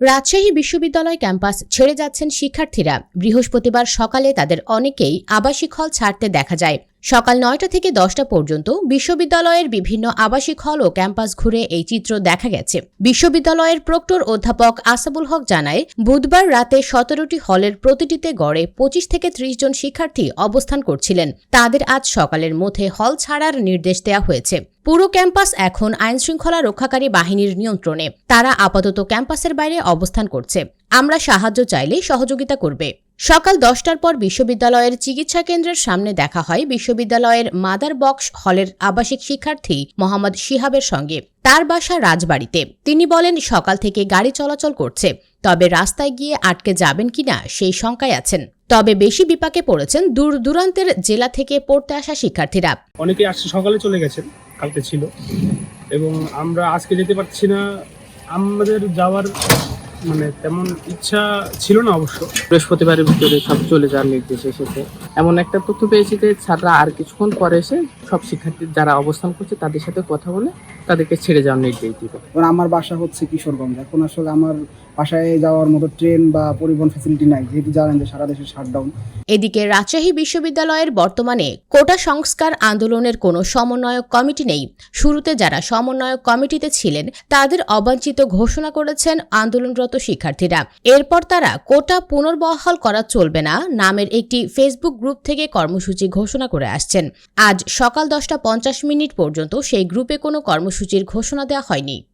রাজশাহী বিশ্ববিদ্যালয় ক্যাম্পাস ছেড়ে যাচ্ছেন শিক্ষার্থীরা। বৃহস্পতিবার সকালে তাদের অনেকেই আবাসিক হল ছাড়তে দেখা যায়। সকাল নয়টা থেকে দশটা পর্যন্ত বিশ্ববিদ্যালয়ের বিভিন্ন আবাসিক হল ও ক্যাম্পাস ঘুরে এই চিত্র দেখা গেছে। বিশ্ববিদ্যালয়ের প্রক্টর অধ্যাপক আসাবুল হক জানায়, বুধবার রাতে সতেরোটি হলের প্রতিটিতে গড়ে পঁচিশ থেকে ত্রিশ জন শিক্ষার্থী অবস্থান করছিলেন। তাদের আজ সকালের মধ্যে হল ছাড়ার নির্দেশ দেওয়া হয়েছে। পুরো ক্যাম্পাস এখন আইনশৃঙ্খলা রক্ষাকারী বাহিনীর নিয়ন্ত্রণে। তারা আপাতত ক্যাম্পাসের বাইরে অবস্থান করছে। আমরা সাহায্য চাইলে সহযোগিতা করবে। সকাল দশটার পর বিশ্ববিদ্যালয়ের চিকিৎসা কেন্দ্রের সামনে দেখা হয় বিশ্ববিদ্যালয়ের মাদার বক্স হলের আবাসিক শিক্ষার্থী মোহাম্মদ শিহাবের সঙ্গে। তার বাসা রাজবাড়িতে। তিনি বলেন, সকাল থেকে গাড়ি চলাচল করছে। তবে রাস্তায় গিয়ে আটকে যাবেন কিনা সেই শঙ্কায় আছেন। তবে বেশি বিপাকে পড়েছেন দূর দূরান্তের জেলা থেকে পড়তে আসা শিক্ষার্থীরা। অনেকে সকালে চলে গেছেন, কালকে ছিল। এবং আমরা আজকে যেতে পারছি না। আমাদের যাওয়ার মানে তেমন ইচ্ছা ছিল না অবশ্য। বৃহস্পতিবারের ভিতরে সব চলে যাওয়ার নির্দেশ এসেছে। এমন একটা তথ্য পেয়েছি যে ছাত্ররা আর কিছুক্ষণ পরে এসে সব শিক্ষার্থী যারা অবস্থান করছে তাদের সাথে কথা বলে তাদেরকে ছেড়ে যাওয়ার নির্দেশ দিবে। আমার বাসা হচ্ছে কিশোরগঞ্জ। এখন আসলে আমার বাসায় যাওয়ার মতো ট্রেন বা পরিবহন ফ্যাসিলিটি নাই। যেহেতু জানেন যে সারা দেশে শাটডাউন এদিকে রাজশাহী বিশ্ববিদ্যালয়ের বর্তমানে কোটা সংস্কার আন্দোলনের কোনো সমন্বয়ক কমিটি নেই। শুরুতে যারা সমন্বয়ক কমিটিতে ছিলেন তাদের অবাঞ্ছিত ঘোষণা করেছেন আন্দোলনরত শিক্ষার্থীরা। এরপর তারা কোটা পুনর্বহাল করা চলবে না নামের একটি ফেসবুক গ্রুপ থেকে কর্মসূচি ঘোষণা করে আসছেন। আজ সকাল দশটা পঞ্চাশ মিনিট পর্যন্ত সেই গ্রুপে কোনো কর্মসূচির ঘোষণা দেওয়া হয়নি।